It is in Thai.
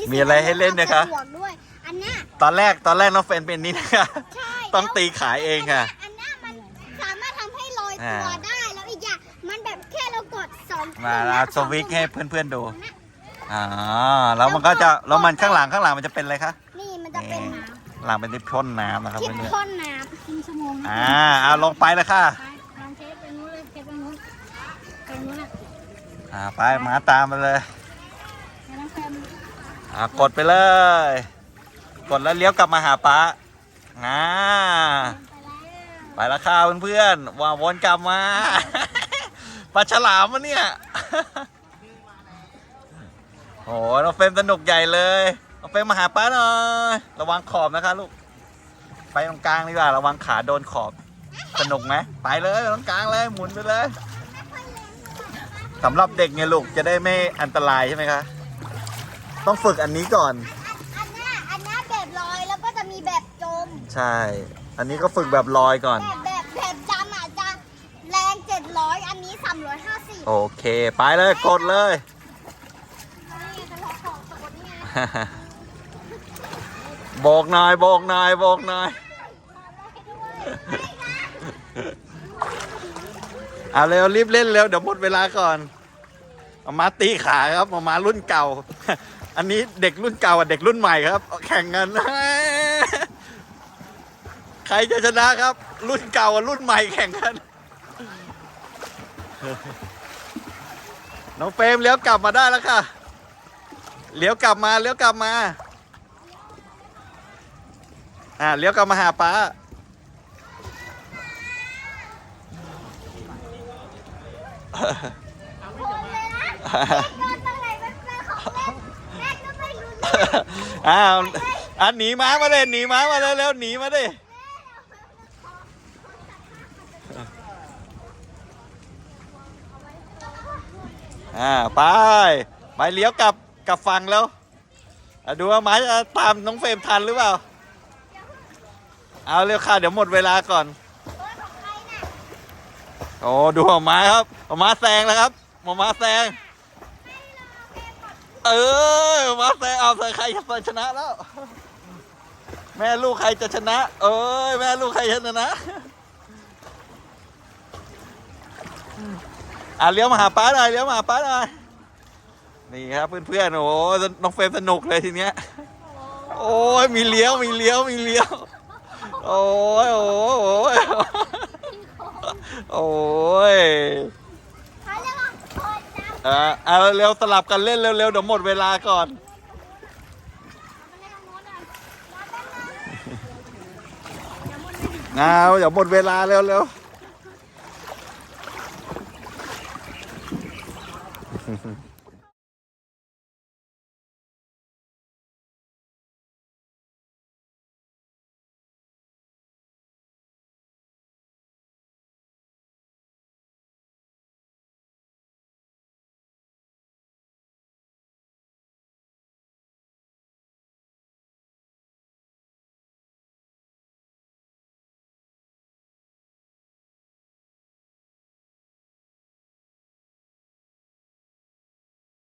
นี้มีอะไรให้เล่นนะคะบวกด้วยอันเนี้ยตอนแรกตอนแรกน้องเฟรนเป็นนี้นะคะ ใช่ต้องตีขายเองค่ะ อันเนี้ยมันสามารถทำให้ลอยตัวอ่า ได้แล้วอีกอย่างมันแบบแค่เรากดสองมาปุ่แล้วนะสวิตช์ให้เพื่อนๆดูนะอ๋อแล้วมันก็จะแล้วมันข้างหลังข้างหลังมันจะเป็นอะไรคะ นี่มันจะเป็นนี่หลังเป็นที่พ่นน้ำนะครับที่เพื่อนพ่นน้ำครึ่งชั่วโมงๆนะอ่าเอาลงไปเลยค่ะ ไปลองเทสไปนู้นเลยเทสไปนู้นไปนู้นอะอ่าไปหมาตามมาเลยให้น้องแฟม อ่ากดไปเลย กดแล้วเลี้ยวกลับมาหาป้าอ่าไปแล้วไปแล้วค่ะเพื่อนๆว่าวนกลับมาปลาฉลามมะเนี่ยโอ้น้องเฟรมสนุกใหญ่เลยน้องเฟรมมาหาป้าหน่อยระวังขอบนะคะลูกไปตรงกลางดีกว่าระวังขาโดนขอบสนุกไหมไปเลยตรงกลางเลยหมุนไปเลยสำหรับเด็กไงลูกจะได้ไม่อันตรายใช่ไหมคะ ต้องฝึกอันนี้ก่อน อันเนี้ยอันเนี้ยแบบลอยแล้วก็จะมีแบบจม ใช่ อันนี้ก็ฝึกแบบลอยก่อน แบบแบบแบบจำอะจะแรงเจ็ดร้อยอันนี้สามร้อยห้าสิบโอเค ไปเลยกดเลย นี่จะลองของสมมตินี่ไงโบกหน่อยโบกหน่อยโบกหน่อยเอาเร็วรีบเล่นเร็วเดี๋ยวหมดเวลาก่อนเอามาตีขาครับเอามารุ่นเก่า อันนี้เด็กรุ่นเก่ากับเด็กรุ่นใหม่ครับ แข่งกัน ใครจะชนะครับ รุ่นเก่ากับรุ่นใหม่แข่งกัน น้องเฟรมเลี้ยวกลับมาได้แล้วค่ะ เลี้ยวกลับมาเลี้ยวกลับมา อ่าเลี้ยวกลับมาหาป้าคนเลยนะ อ้าวอะหนีม้ามาเลยหนีม้ามาเลยเร็วหนีมาดิอ่าไปไปเลี้ยวกลับกลับฝั่งแล้วดูว่าม้าจะตามน้องเฟรมทันหรือเปล่า เอาเร็วค่ะเดี๋ยวหมดเวลาก่อนโอ้ดูหมอม้าครับหมอม้าแซงแล้วครับหมอม้าแซง เออ มาแซงเอาใส่ใครจะชนะแล้ว แม่ลูกใครจะชนะ เอ้ย แม่ลูกใครจะชนะ อะเลี้ยวมาหาป้าหน่อยเลี้ยวมาหาป้าหน่อย นี่ครับเพื่อนๆ โอ้โหน้องเฟรมสนุกเลยทีเนี้ย โอ้ย มีเลี้ยวมีเลี้ยวมีเลี้ยว โอ้ยโอ้ยโอ้ยโอ้ย เขาเรียกว่า คนจำอะเอาเร็วๆสลับกันเล่นเร็วๆเดี๋ยวหมดเวลาก่อน เอาเดี๋ยวหมดเวลาเร็วๆ